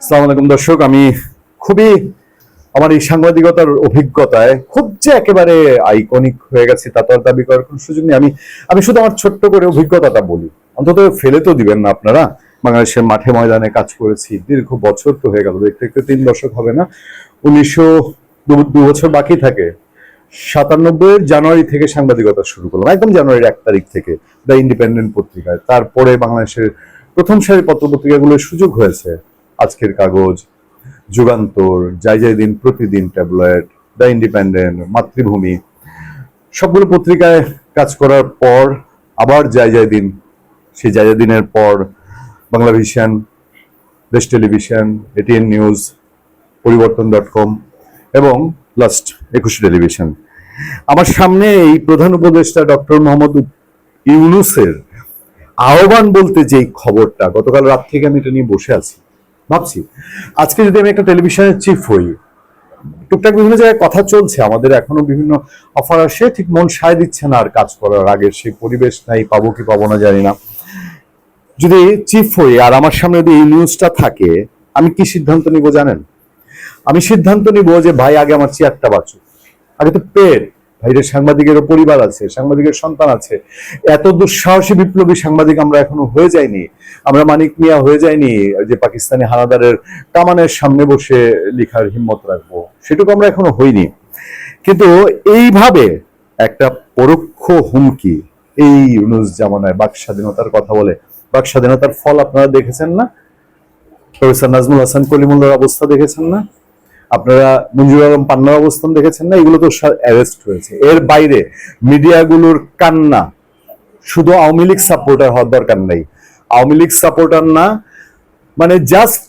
আসসালামু আলাইকুম দর্শক, আমি খুবই আমার এই সাংবাদিকতার অভিজ্ঞতায় খুব যে একেবারে আইকনিক হয়ে গেছে তা তো আর দাবি করার কোনো সুযোগ নেই। আমি আমি শুধু আমার ছোট্ট করে অভিজ্ঞতাটা বলি। অন্তত ফেলে তো দিবেন না আপনারা। বাংলাদেশের মাঠে ময়দানে কাজ করেছি, দীর্ঘ বছর তো হয়ে গেল, দেখতে দেখতে তিন দশক হবে না। উনিশশো দু- বছর বাকি থাকে। সাতানব্বই জানুয়ারি থেকে সাংবাদিকতা শুরু করলাম, একদম জানুয়ারির এক তারিখ থেকে, দ্য ইন্ডিপেন্ডেন্ট পত্রিকায়। তারপরে বাংলাদেশের প্রথম সারি পত্রপত্রিকাগুলোর সুযোগ হয়েছে। আজকের কাগজ, যুগান্তর, যাই যাই দিন প্রতিদিন ট্যাবলেট দ্য ইন্ডিপেন্ডেন্ট, মাতৃভূমি, সবগুলো পত্রিকায় কাজ করার পর, আবার যাই যাই দিন, সেই যাই যাই দিনের পর, Bangla vision, Desh television ATN news Poriborton dot com এবং লাস্ট একুশে টেলিভিশন। আমার সামনে এই প্রধান উপদেষ্টা ডক্টর মোহাম্মদ ইউনুসের আহ্বান বলতে যে খবরটা, গতকাল রাত থেকে আমি এটা নিয়ে বসে আছি। ভাবছি। আজকে যদি আমি একটা টেলিভিশনের চিফ হই, টুকটাক বিভিন্ন জায়গায় কথা চলছে, আমাদের এখনও বিভিন্ন অফার আসে, ঠিক মন সায় দিচ্ছে না আর কাজ করার আগের সেই পরিবেশ নাই, পাবো কি পাবো না জানি না। যদি চিফ হই আর আমার সামনে যদি এই নিউজটা থাকে, আমি কি সিদ্ধান্ত নিব জানেন? আমি সিদ্ধান্ত নিব যে ভাই, আগে আমার চেয়ারটা বাঁচুক। আগে তো পেট ভাইদের সাংবাদিকেরও পরিবার আছে, সাংবাদিকের সন্তান আছে। এত দুঃসাহসী বিপ্লবী সাংবাদিক আমরা এখনও হয়ে যাইনি। আমরা মানিক মিয়া হয়ে যাইনি, যে পাকিস্তানি হানাদারের কামানের সামনে বসে লিখার হিম্মত রাখব। সেটুকু আমরা এখনও হইনি। কিন্তু এইভাবে একটা পরোক্ষ হুমকি, এই ইউনুস জামানায় বাক স্বাধীনতার কথা বলে, বাক স্বাধীনতার ফল আপনারা দেখেছেন না? প্রফেসর নাজমুল হাসান কলিমুল্লার অবস্থা দেখেছেন না? আপনারা মঞ্জুর আলম পান্নার অবস্থান দেখেছেন না? এগুলো তো অ্যারেস্ট হয়েছে। এর বাইরে মিডিয়াগুলোর কান্না, শুধু আওয়ামী লীগ সাপোর্টার হওয়ার দরকার নেই। আওয়ামী লীগ সাপোর্টার না মানে জাস্ট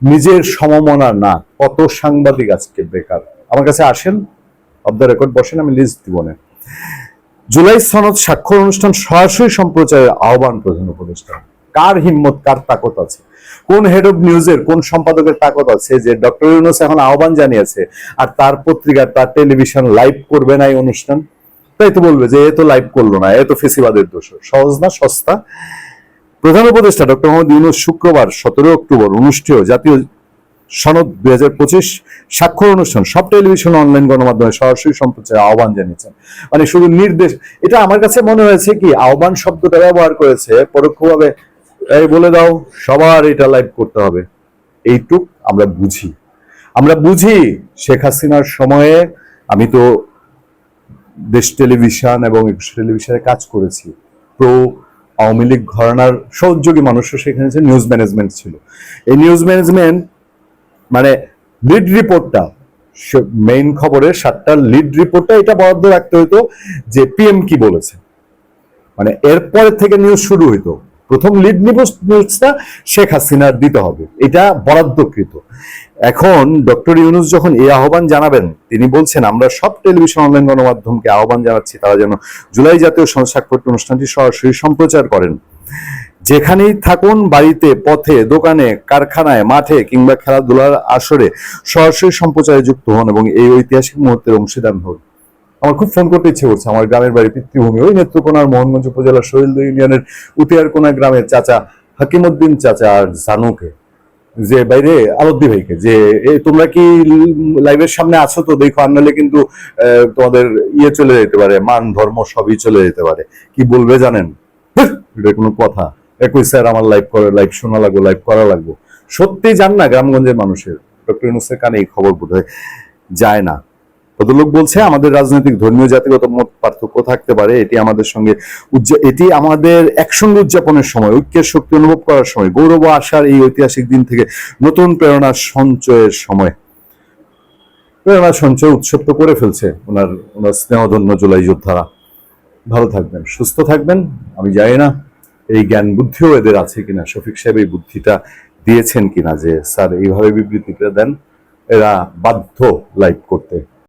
নিজের সমমনা না। কত সাংবাদিক আজকে বেকার। আমার কাছে আসেন অব দ্য রেকর্ড বসেন, আমি লিস্ট দিব না। জুলাই সনদ স্বাক্ষর অনুষ্ঠান সরাসরি সম্প্রচারের আহ্বান প্রধান উপদেষ্টা। কার হিম্মত, কার তাকত আছে? কোন হেড অফ নিউজের কোন সম্পাদকের তাকত আছে? যে ডক্টর ইউনুস এখন আহ্বান জানিয়েছে, আর তার পত্রিকা, তার টেলিভিশন লাইভ করবে না এই অনুষ্ঠান? তাই তো বলবে যে এ তো লাইভ করল না, এ তো ফেসিবাদের দোষ সহজ না সস্তা? প্রধান উপদেষ্টা ডক্টর মোহাম্মদ ইউনুস শুক্রবার সতেরো অক্টোবর অনুষ্ঠেয় জাতীয় সনদ দুই হাজার পঁচিশ স্বাক্ষর অনুষ্ঠান। সব টেলিভিশন অনলাইন গণমাধ্যমে সরাসরি সম্প্রচারে আহ্বান জানিয়েছেন। মানে শুধু নির্দেশ এটা আমার কাছে মনে হয়েছে কি, আহ্বান শব্দটা ব্যবহার করেছে পরোক্ষভাবে এই বলে দাও, সবার এটা লাইভ করতে হবে। এইটুক আমরা বুঝি। আমরা বুঝি শেখ হাসিনার সময়ে আমি তো দেশ টেলিভিশন এবং একুশে টেলিভিশনে কাজ করেছি। প্রো আওয়ামী লীগ ঘরানার সহযোগী মানুষও সেখানে যে নিউজ ম্যানেজমেন্ট ছিল। এই নিউজ ম্যানেজমেন্ট মানে লিড রিপোর্টটা মেইন খবরের সাতটা লিড রিপোর্টটা এটা বরাদ্দ রাখতে হতো যে পিএম কি বলেছে। মানে এরপরের থেকে নিউজ শুরু হইতো। প্রথম লিড নিউজ নিউজটা শেখ হাসিনার দিতে হবে। এটা বরাদ্দকৃত। এখন ডক্টর ইউনুস যখন এই আহ্বান জানাবেন, তিনি বলছেন, আমরা সব টেলিভিশন অনলাইন গণমাধ্যমকে আহ্বান জানাচ্ছি, তারা যেন জুলাই জাতীয় সংস্থাক্ষর অনুষ্ঠানটি সরাসরি সম্প্রচার করেন। যেখানেই থাকুন, বাড়িতে, পথে, দোকানে, কারখানায়, মাঠে কিংবা খেলাধুলার আসরে সরাসরি সম্প্রচারে যুক্ত হন এবং এই ঐতিহাসিক মুহূর্তের অংশীদার হন। আমার খুব ফোন করতে ইচ্ছে করছে। আমার গ্রামের বাড়ি পিতৃভূমি। ওই নেত্রকোনার মোহনগঞ্জ উপজেলার শহীদ ইউনিয়নের উতিয়ারকোনা গ্রামের চাচা হাকিমউদ্দিন চাচা আর জানুকে, যে বাইরে আলদ্দি ভাইকে, যে তোমরা কি লাইভের সামনে আছো তো? দেখো, আর নাহলে কিন্তু তোমাদের ইয়ে চলে যেতে পারে, মান, ধর্ম সবই চলে যেতে পারে। কি বলবে জানেন? এটা কোনো কথা। একই স্যার আমার লাইভ করে, লাইভ শোনা লাগবো, লাইভ করা লাগবো। সত্যি জান না গ্রামগঞ্জের মানুষের? ডক্টর ইউনুসের কানে এই খবর বোধ যায় না। ভদ্রলোক বলছে, আমাদের রাজনৈতিক ধর্মীয় জাতিগত মত পার্থক্য থাকতে পারে, এটি আমাদের সঙ্গে এটি আমাদের একসঙ্গে উদযাপনের সময়, ঐক্যের শক্তি অনুভব করার সময়, গৌরব ও আশার এই ঐতিহাসিক দিন থেকে নতুন প্রেরণা সঞ্চয়ের সময়। প্রেরণা সঞ্চয় উৎসব তো করে ফেলছে ওনার ওনার স্নেহধন্য জুলাই যোদ্ধারা। ভালো থাকবেন, সুস্থ থাকবেন, আমি জানি না এই জ্ঞান বুদ্ধিও এদের আছে কিনা, শফিক সাহেব এই বুদ্ধিটা দিয়েছেন কিনা যে, স্যার, এইভাবে বিবৃতিটা দেন, এরা বাধ্য লাইভ করতে।